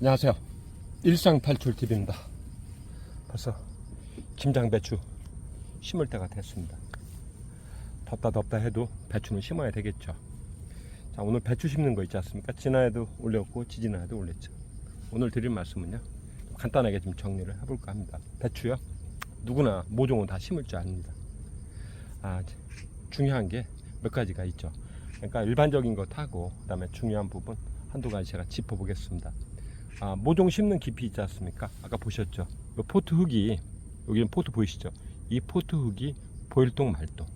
안녕하세요. 일상탈출TV입니다. 벌써 김장 배추 심을 때가 됐습니다. 덥다 덥다 해도 배추는 심어야 되겠죠. 자, 오늘 배추 심는 거 있지 않습니까? 지난해도 올렸고 지지난해도 올렸죠. 오늘 드릴 말씀은요. 간단하게 좀 정리를 해볼까 합니다. 배추요. 누구나 모종은 다 심을 줄 압니다. 아, 중요한 게 몇 가지가 있죠. 그러니까 일반적인 것하고 그 다음에 중요한 부분 한두 가지 제가 짚어보겠습니다. 아, 모종 심는 깊이 있지 않습니까? 아까 보셨죠? 이 포트 흙이 여기는 포트 보이시죠? 이 포트 흙이 보일동 말동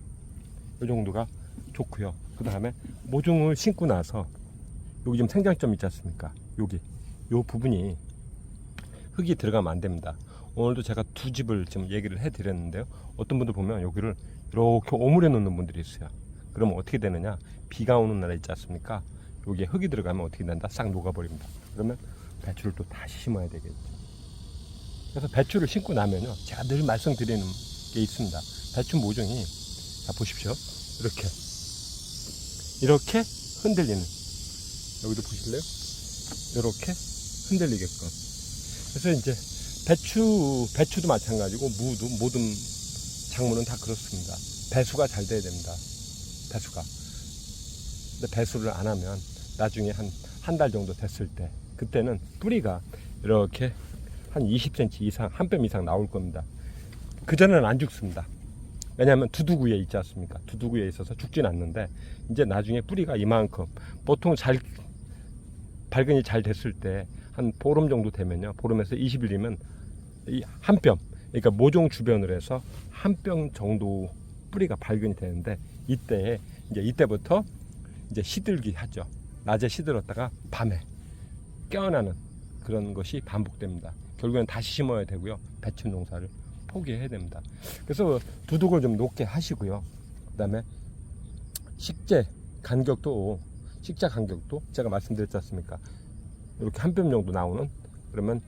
이 정도가 좋고요. 그 다음에 모종을 심고 나서 여기 좀 생장점 있지 않습니까? 여기 이 부분이 흙이 들어가면 안 됩니다. 오늘도 제가 두 집을 지금 얘기를 해드렸는데요. 어떤 분들 보면 여기를 이렇게 오므려 놓는 분들이 있어요. 그러면 어떻게 되느냐? 비가 오는 날 있지 않습니까? 여기에 흙이 들어가면 어떻게 된다? 싹 녹아버립니다. 그러면 배추를 또 다시 심어야 되겠죠. 그래서 배추를 심고 나면요. 제가 늘 말씀드리는 게 있습니다. 배추 모종이, 자, 보십시오. 이렇게. 이렇게 흔들리는. 여기도 보실래요? 이렇게 흔들리게끔. 그래서 이제 배추, 배추도 마찬가지고 무도 모든 작물은 다 그렇습니다. 배수가 잘 돼야 됩니다. 배수가. 근데 배수를 안 하면 나중에 한 한 달 정도 됐을 때 그때는 뿌리가 이렇게 한 20cm 이상 한 뼘 이상 나올 겁니다. 그 전에는 안 죽습니다. 왜냐하면 두두구에 있지 않습니까? 두두구에 있어서 죽진 않는데 이제 나중에 뿌리가 이만큼 보통 잘 발근이 잘 됐을 때 한 보름 정도 되면요. 보름에서 20일이면 이 한 뼘 그러니까 모종 주변을 해서 한 뼘 정도 뿌리가 발근이 되는데 이때에 이제 이때부터 이제 시들기 하죠. 낮에 시들었다가 밤에 깨어나는 그런 것이 반복됩니다. 결국엔 다시 심어야 되고요. 배추 농사를 포기해야 됩니다. 그래서 두둑을 좀 높게 하시고요. 그 다음에 식재 간격도 식자 간격도 제가 말씀드렸지 않습니까? 이렇게 한 뼘 정도 나오는 그러면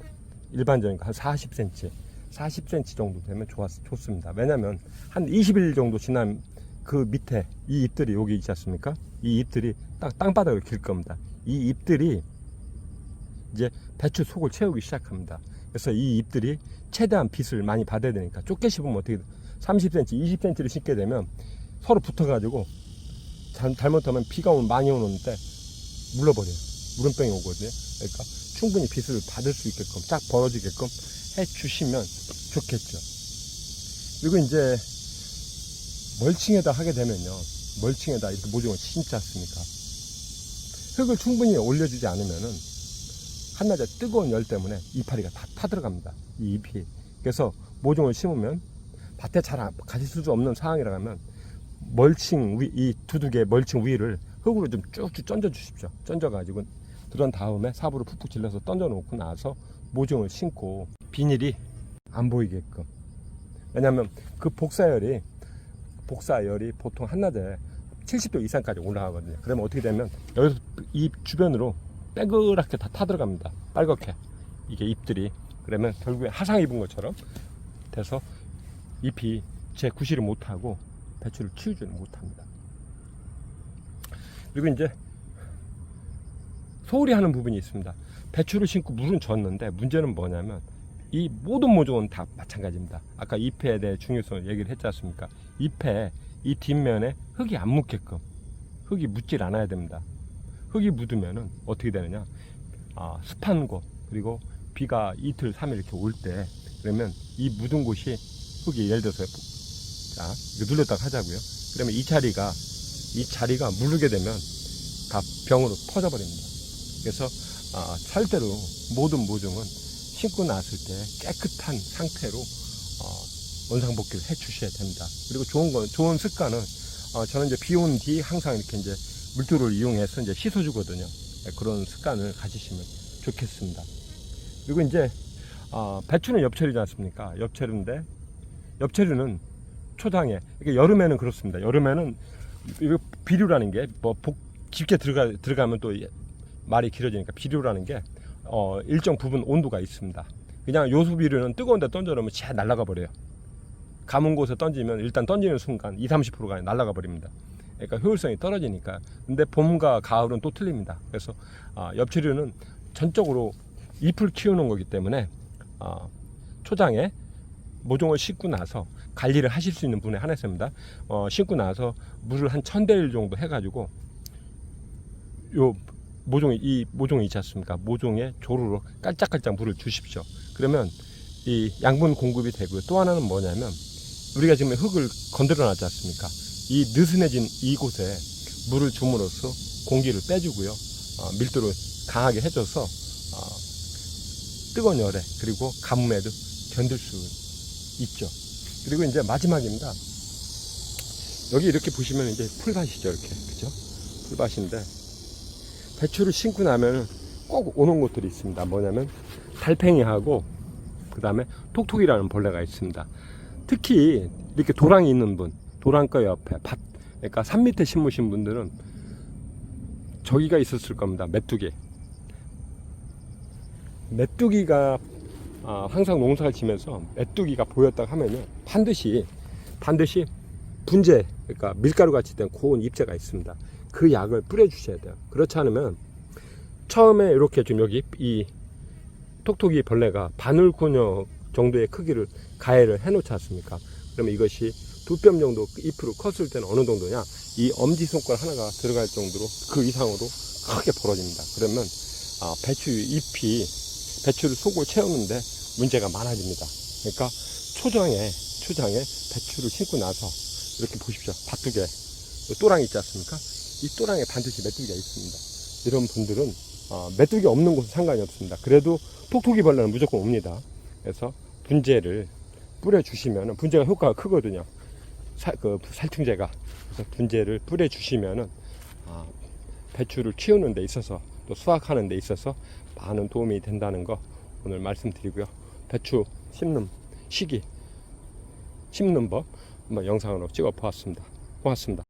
일반적인 거한 40cm, 40cm 정도 되면 좋았, 좋습니다. 왜냐하면 한 20일 정도 지난 그 밑에 이 잎들이 여기 있지 않습니까? 이 잎들이 딱 땅바닥을 길 겁니다. 이 잎들이 이제 배추 속을 채우기 시작합니다. 그래서 이 잎들이 최대한 빛을 많이 받아야 되니까 좁게 씹으면 어떻게 돼? 30cm, 20cm를 심게 되면 서로 붙어가지고 잘, 잘못하면 비가 오면 많이 오는데 물러버려요. 물음병이 오거든요. 그러니까 충분히 빛을 받을 수 있게끔 쫙 벌어지게끔 해주시면 좋겠죠. 그리고 이제 멀칭에다 하게 되면요. 멀칭에다 이렇게 모종을 심지 않습니까? 흙을 충분히 올려주지 않으면은 한낮에 뜨거운 열 때문에 이파리가 다 타들어갑니다. 이 잎이. 그래서 모종을 심으면 밭에 잘 안- 가실 수 없는 상황이라 하면 멀칭 위, 이 두둑의 멀칭 위를 흙으로 좀 쭉쭉 던져 주십시오. 던져 가지고 그런 다음에 삽으로 푹푹 질러서 던져 놓고 나서 모종을 심고 비닐이 안 보이게끔. 왜냐하면 그 복사열이 복사열이 보통 한낮에 70도 이상까지 올라가거든요. 그러면 어떻게 되면 여기서 이 주변으로 빼그랗게 다 타들어갑니다. 빨갛게 이게 잎들이 그러면 결국에 화상 입은 것처럼 돼서 잎이 제 구실을 못하고 배추를 키우지는 못합니다. 그리고 이제 소홀히 하는 부분이 있습니다. 배추를 심고 물은 줬는데 문제는 뭐냐면 이 모든 모종은 다 마찬가지입니다. 아까 잎에 대해 중요성을 얘기를 했지 않습니까? 잎에 이 뒷면에 흙이 안 묻게끔 흙이 묻질 않아야 됩니다. 흙이 묻으면은 어떻게 되느냐? 아, 습한 곳 그리고 비가 이틀 삼일 이렇게 올 때 그러면 이 묻은 곳이 흙이 예를 들어서 자 이거 눌렀다가 하자고요. 그러면 이 자리가 이 자리가 무르게 되면 다 병으로 퍼져버립니다. 그래서 아, 절대로 모든 모종은 심고 났을 때 깨끗한 상태로 어, 원상복귀를 해 주셔야 됩니다. 그리고 좋은 건 좋은 습관은 어, 저는 이제 비 온 뒤 항상 이렇게 이제 물조를 이용해서 이제 씻어주거든요. 네, 그런 습관을 가지시면 좋겠습니다. 그리고 이제 어, 배추는 엽채류지 않습니까? 엽채류인데 엽채류는 초당에 이게 여름에는 그렇습니다. 여름에는 비료라는 게뭐 깊게 들어가 들어가면 또 말이 길어지니까 비료라는 게 어, 일정 부분 온도가 있습니다. 그냥 요수 비료는 뜨거운 데 던져 놓으면 잘 날아가 버려요. 감은 곳에 던지면 일단 던지는 순간 2, 30%가 날아가 버립니다. 그러니까 효율성이 떨어지니까. 근데 봄과 가을은 또 틀립니다. 그래서 아, 엽채류는 전적으로 잎을 키우는 거기 때문에 어, 초장에 모종을 심고 나서 관리를 하실 수 있는 분의 하나였습니다. 어, 심고 나서 물을 한 천 대일 정도 해가지고 요 모종이 이 모종이 있지 않습니까? 모종에 조루로 깔짝깔짝 물을 주십시오. 그러면 이 양분 공급이 되고요. 또 하나는 뭐냐면 우리가 지금 흙을 건드려 놨지 않습니까? 이 느슨해진 이곳에 물을 줌으로써 공기를 빼주고요. 어, 밀도를 강하게 해줘서 어, 뜨거운 열에 그리고 가뭄에도 견딜 수 있죠. 그리고 이제 마지막입니다. 여기 이렇게 보시면 이제 풀밭이죠, 이렇게 그죠? 풀밭인데 배추를 심고 나면 꼭 오는 곳들이 있습니다. 뭐냐면 달팽이하고 그 다음에 톡톡이라는 벌레가 있습니다. 특히 이렇게 도랑이 있는 분, 도랑가 옆에 밭, 그러니까 산 밑에 심으신 분들은 저기가 있었을 겁니다. 메뚜기. 메뚜기가 아, 항상 농사를 지면서 메뚜기가 보였다고 하면요 반드시 반드시 분재 그러니까 밀가루 같이 된 고운 잎새가 있습니다. 그 약을 뿌려 주셔야 돼요. 그렇지 않으면 처음에 이렇게 좀 여기 이 톡톡이 벌레가 바늘구녕 정도의 크기를 가해를 해 놓지 않습니까? 그러면 이것이 두 뼘 정도 잎으로 컸을 때는 어느 정도냐? 이 엄지 손가락 하나가 들어갈 정도로 그 이상으로 크게 벌어집니다. 그러면 아, 배추 잎이 배추를 속을 채우는데 문제가 많아집니다. 그러니까 초장에 초장에 배추를 심고 나서 이렇게 보십시오. 밭두개 또랑 있지 않습니까? 이 또랑에 반드시 메뚜기가 있습니다. 이런 분들은 어, 메뚜기 없는 곳은 상관이 없습니다. 그래도 톡톡이 벌레는 무조건 옵니다. 그래서 분재를 뿌려주시면 분재가 효과가 크거든요. 살, 그 살충제가 분재를 뿌려 주시면은 아, 배추를 키우는 데 있어서 또 수확하는 데 있어서 많은 도움이 된다는 거 오늘 말씀드리고요. 배추 심는 시기, 심는 법 한번 영상으로 찍어 보았습니다. 고맙습니다.